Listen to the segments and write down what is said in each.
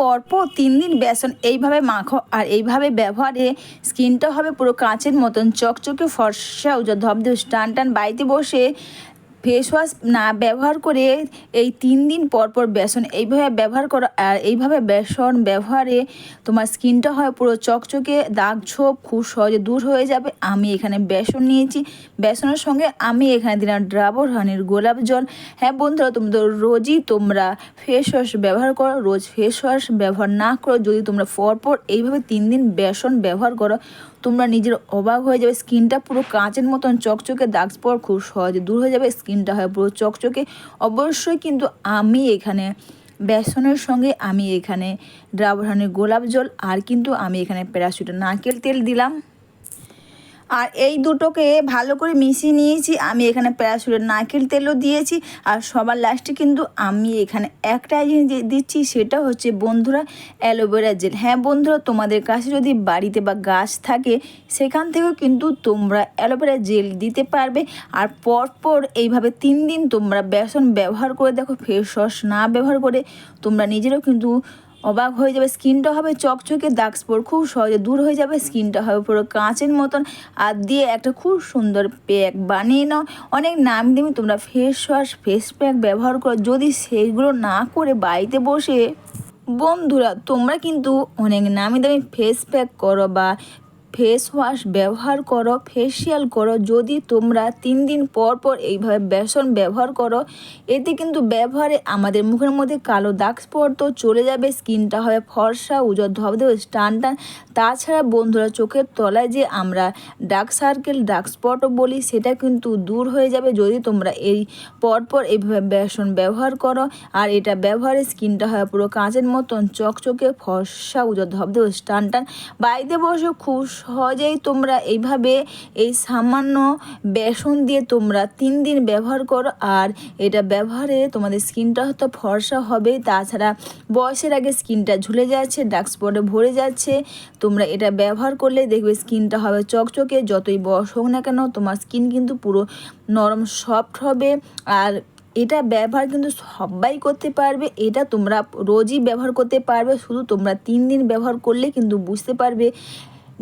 পরপর তিন দিন বেসন এইভাবে মাখো আর এইভাবে ব্যবহারে স্কিনটা হবে পুরো কাঁচের মতন, চকচকে ফর্সা ওজা ধপ ধপ টান টান, বাড়িতে বসে ফেস ওয়াশ না ব্যবহার করে এই তিন দিন পর পর বেসন এইভাবে ব্যবহার করো, আর এইভাবে বেসন ব্যবহারে তোমার স্কিনটা হয় পুরো চকচকে, দাগ ছোপ খুব সহজে দূর হয়ে যাবে। আমি এখানে বেসন নিয়েছি। বেসনের সঙ্গে আমি এখানে দিলাম ড্রাবর হানির গোলাপ জল। হ্যাঁ বন্ধুরা তোমরা তো রোজই তোমরা ফেস ওয়াশ ব্যবহার করো, রোজ ফেস ওয়াশ ব্যবহার না করো। যদি তোমরা পরপর এইভাবে তিন দিন বেসন ব্যবহার করো তোমরা নিজের অবাক হয়ে যাবে, স্কিনটা পুরো কাঁচের মতন, চকচকে দাগ পর খুব সহজে। দূর হয়ে যাবে স্কিনটা হয় পুরো চকচকে। অবশ্যই কিন্তু আমি এখানে, বেসনের সঙ্গে আমি এখানে ড্রাবরহানের গোলাপ জল, আর কিন্তু আমি এখানে প্যারাসুটা, নারকেল তেল দিলাম। আর এই দুটোকে ভালো করে মিশিয়ে নিয়েছি। আমি এখানে প্যারাশুটের নারকেল তেলও দিয়েছি। আর সবার লাস্টে কিন্তু আমি এখানে একটা জিনিস দিচ্ছি, সেটা হচ্ছে বন্ধুরা অ্যালোভেরা জেল। হ্যাঁ বন্ধুরা, তোমাদের কাছে যদি বাড়িতে বা গাছ থাকে, সেখান থেকেও কিন্তু তোমরা অ্যালোভেরা জেল দিতে পারবে। আর পরপর এইভাবে তিন দিন তোমরা বেসন ব্যবহার করে দেখো, ফেস ওয়াশ না ব্যবহার করে তোমরা নিজেরাও কিন্তু অবাক হয়ে যাবে, স্কিনটা হবে চকচকে দাগ স্পোর খুব সহজে দূর হয়ে যাবে, স্কিনটা হবে পুরো কাঁচের মতন। আর দিয়ে একটা খুব সুন্দর প্যাক বানিয়ে নাও। অনেক নাম দামি, তোমরা ফেস ওয়াশ ফেস প্যাক ব্যবহার করো। যদি সেইগুলো না করে বাড়িতে বসে, বন্ধুরা, তোমরা কিন্তু অনেক নামি দামি ফেস প্যাক করো বা ফেস ওয়াশ ব্যবহার করো ফেসিয়াল করো, যদি তোমরা তিন দিন পর পর এইভাবে বেসন ব্যবহার করো, এতে কিন্তু ব্যবহারে আমাদের মুখের মধ্যে কালো দাগ স্পট তো চলে যাবে, স্কিনটা হবে ফর্সা উজর ধবধবে টান টান তাছাড়া বন্ধুরা চোখের তলায় যে আমরা ডার্ক সার্কেল ডার্ক স্পটও বলি, সেটা কিন্তু দূর হয়ে যাবে যদি তোমরা এই পরপর এইভাবে বেসন ব্যবহার করো, আর এটা ব্যবহারে স্কিনটা হয় পুরো কাঁচের মতন, চকচকে, ফর্সা উজর ধবধবে টান টান বাড়িতে বসে, খুব সহজেই তোমরা এইভাবে এই সামান্য বেসন দিয়ে তোমরা তিন দিন ব্যবহার করো। আর এটা ব্যবহারে তোমাদের স্কিনটা হয়তো ফর্সা হবে। তাছাড়া বয়সের আগে স্কিনটা ঝুলে যাচ্ছে ডার্ক স্পটে ভরে যাচ্ছে। তোমরা এটা ব্যবহার করলে দেখবে স্কিনটা হবে চকচকে। যতই বয়স হোক না কেন, তোমার স্কিন কিন্তু পুরো নরম, সফট হবে। আর এটা ব্যবহার কিন্তু সবাই করতে পারবে। এটা তোমরা রোজই ব্যবহার করতে পারবে। শুধু তোমরা তিন দিন ব্যবহার করলে কিন্তু বুঝতে পারবে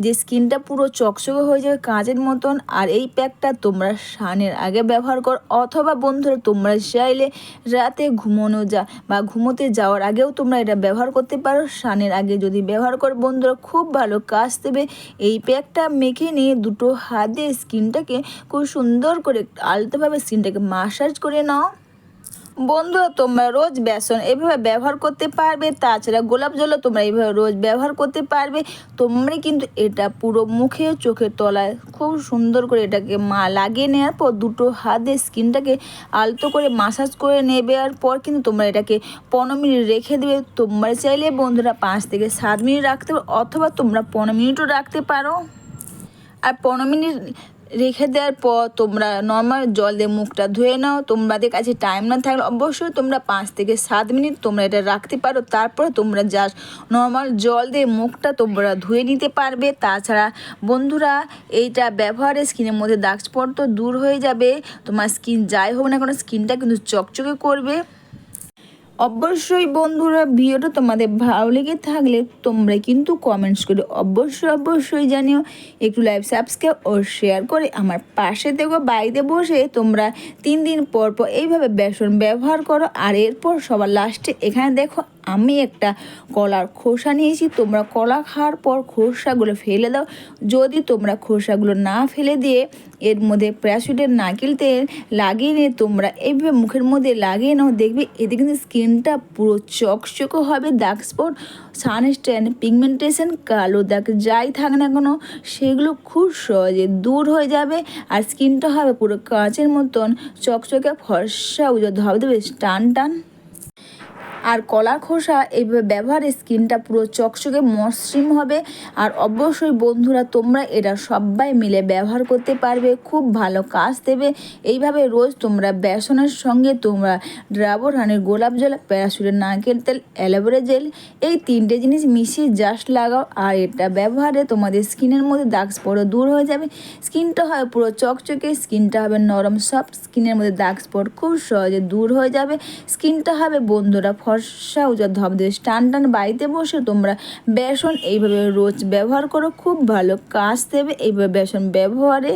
যে স্কিনটা পুরো চকচকে হয়ে যাবে কাঁচের মতন, আর এই প্যাকটা তোমরা স্নানের আগে ব্যবহার কর, অথবা বন্ধুরা তোমরা চাইলে রাতে ঘুমানো যা, বা ঘুমোতে যাওয়ার আগেও তোমরা এটা ব্যবহার করতে পারো। স্নানের আগে যদি ব্যবহার করো, বন্ধুরা খুব ভালো কাজ দেবে। এই প্যাকটা মেখে নিয়ে দুটো হাত স্কিনটাকে খুব সুন্দর করে আলতোভাবে স্কিনটাকে মাসাজ করে নাও। বন্ধুরা, তোমরা রোজ বেসন এভাবে ব্যবহার করতে পারবে, তাছাড়া গোলাপ জলও তোমরা এইভাবে রোজ ব্যবহার করতে পারবে। তোমরা কিন্তু এটা পুরো মুখে চোখের তলায় খুব সুন্দর করে এটাকে মা লাগিয়ে নেওয়ার পর দুটো হাত স্কিনটাকে আলতো করে মাসাজ করে নেবে। আর পর কিন্তু তোমরা এটাকে পনেরো মিনিট রেখে দেবে। তোমরা চাইলে বন্ধুরা পাঁচ থেকে সাত মিনিট রাখতে পারো, অথবা তোমরা পনেরো মিনিটও রাখতে পারো। আর পনেরো মিনিট রেখে দেওয়ার পর তোমরা নর্মাল জল দিয়ে মুখটা ধুয়ে নাও। তোমাদের কাছে টাইম না থাকলে অবশ্যই তোমরা পাঁচ থেকে সাত মিনিট তোমরা এটা রাখতে পারো। তারপরে তোমরা জাস্ট নর্মাল জল দিয়ে মুখটা তোমরা ধুয়ে নিতে পারবে। তাছাড়া বন্ধুরা, এইটা ব্যবহারে স্কিনের মধ্যে দাগ স্পট তো দূর হয়ে যাবে। তোমার স্কিন যাই হোক না কোনো স্কিনটা কিন্তু চকচকে করবে। অবশ্যই বন্ধুরা ভিডিওটা তোমাদের ভালো লেগে থাকলে তোমরা কিন্তু কমেন্টস করে অবশ্যই অবশ্যই জানিও। একটু লাইভ সাবস্ক্রাইব ও শেয়ার করে আমার পাশে দেখো বাড়িতে বসে তোমরা তিন দিন পর পর এইভাবে বেসন ব্যবহার করো। আর এরপর সবার লাস্টে এখানে দেখো আমি একটা কলার খোসা নিয়েছি, তোমরা কলা খাওয়ার পর খোসাগুলো ফেলে দাও। যদি তোমরা খোসাগুলো না ফেলে দিয়ে এর মধ্যে প্যারাশুটের নারকেল তেল লাগিয়ে নিয়ে তোমরা এইভাবে মুখের মধ্যে লাগিয়ে নাও, দেখবে এতে কিন্তু স্কিনটা পুরো চকচকে হবে। দাগ স্পট সানস্ট্যান পিগমেন্টেশন কালো দাগ যাই থাক না কোনো, সেগুলো খুব সহজে দূর হয়ে যাবে আর স্কিনটা হবে পুরো কাঁচের মতন, চকচকে, ফর্সা উজো ধবে দেবে টান টান আর কলার খোসা এইভাবে ব্যবহারে স্কিনটা পুরো চকচকে মসৃণ হবে। আর অবশ্যই বন্ধুরা, তোমরা এটা সবাই মিলে ব্যবহার করতে পারবে, খুব ভালো কাজ দেবে। এইভাবে রোজ তোমরা বেসনের সঙ্গে তোমরা ড্রাবর হানের গোলাপ জল প্যারাশুটের নারকেল তেল, অ্যালোভেরা জেল, এই তিনটে জিনিস মিশিয়ে জাস্ট লাগাও। আর এটা ব্যবহারে তোমাদের স্কিনের মধ্যে দাগ স্পটও দূর হয়ে যাবে। স্কিনটা হয় পুরো চকচকে, স্কিনটা হবে নরম সফট স্কিনের মধ্যে দাগ স্পট খুব সহজে দূর হয়ে যাবে। স্কিনটা হবে বন্ধুরা ফর ফর্সা উজার ধবধবে টান টান বাড়িতে বসে তোমরা বেসন এইভাবে রোজ ব্যবহার করো, খুব ভালো। কাজ দেবে এইভাবে বেসন ব্যবহারে